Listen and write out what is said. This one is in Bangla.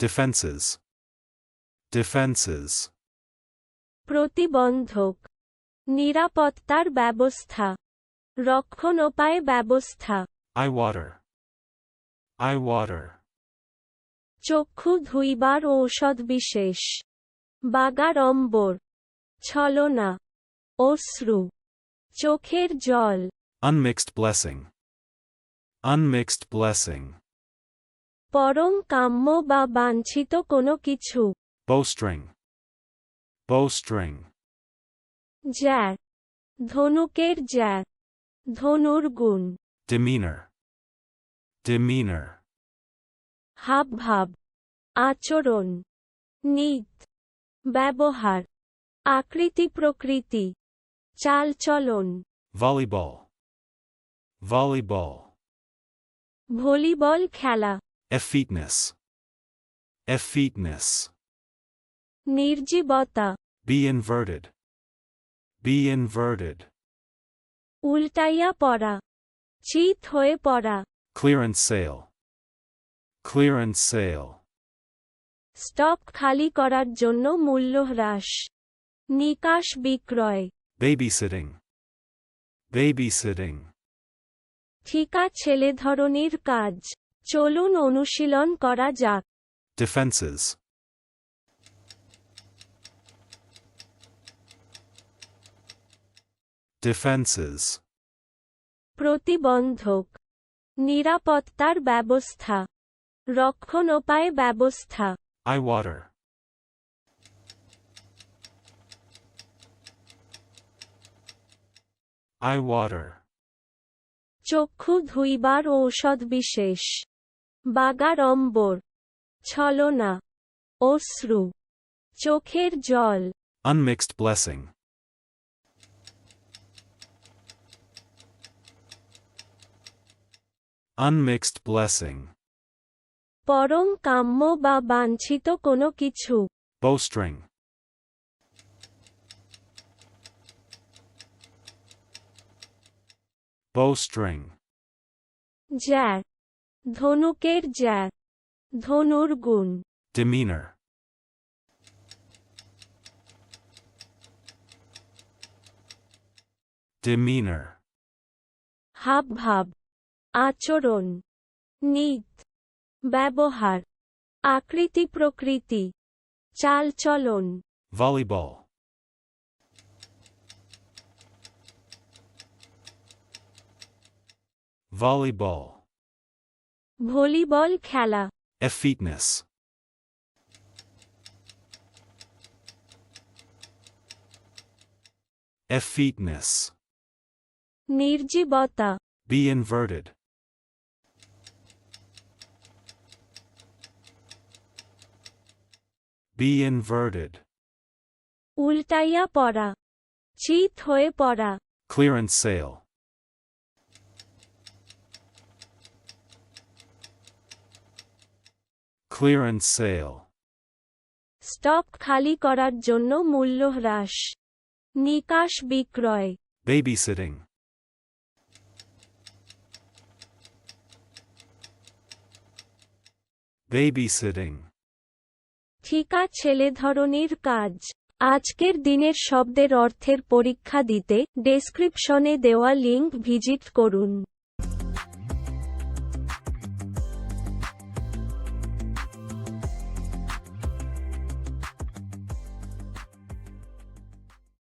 Defenses. Defenses. প্রতিবন্ধক নিরাপত্তার ব্যবস্থা রক্ষণোপায় ব্যবস্থা Eye water. Eye water. চক্ষু ধুইবার ঔষধ বিশেষ বাগাড়ম্বর ছলনা অশ্রু চোখের জল Unmixed blessing. Unmixed blessing. পরম কাম্য বা বাঞ্ছিত কোনো কিছু Bowstring. Bowstring. জ্যাক ধনুকের জ্যাক ধনুর গুণ Demeanor. Demeanor. হাবভাব আচরণ নীত ব্যবহার আকৃতি প্রকৃতি চালচলন Volleyball. Volleyball. ভলিবল খেলা Effeteness. Effeteness. নির্জীবতা Be inverted. Be inverted. উল্টাইয়া পড়া চিত হয়ে পড়া Clearance sale. Clearance sale. Stock খালি করার জন্য মূল্য হ্রাস নিকাশ বিক্রয় Babysitting. Babysitting. ঠিকা ছেলে ধরনের কাজ চলুন অনুশীলন করা যাক Defenses. Defenses. প্রতিবন্ধক নিরাপত্তার ব্যবস্থা রক্ষণোপায় ব্যবস্থা Eye water. Eye water. চক্ষু ধুইবার ঔষধ বিশেষ বাগারম্বর ছলনা অশ্রু চোখের জল। আনমিক্সড ব্লেসিং আনমিক্সড ব্লেসিং পরম কাম্য বা বাঞ্ছিত কোনো কিছু। বৌস্ট্রিং বৌস্ট্রিং জ্যার ধনুকের জ্যাক ধনুর গুণ Demeanor. Demeanor. হাবভাব আচরণ নীত ব্যবহার আকৃতি প্রকৃতি চালচলন Volleyball. Volleyball. ভলিবল খেলা Effeteness. Effeteness. নির্জীবতা Be inverted. Be inverted. উল্টাইয়া পড়া চিত হয়ে পড়া Clearance sale. Clearance sale. Stock খালি করার জন্য মূল্য হ্রাস নিকাশ বিক্রয় Babysitting. Babysitting. ঠিকা ছেলে ধরনের কাজ আজকের দিনের শব্দের অর্থের পরীক্ষা দিতে ডেসক্রিপশনে দেওয়া লিঙ্ক ভিজিট করুন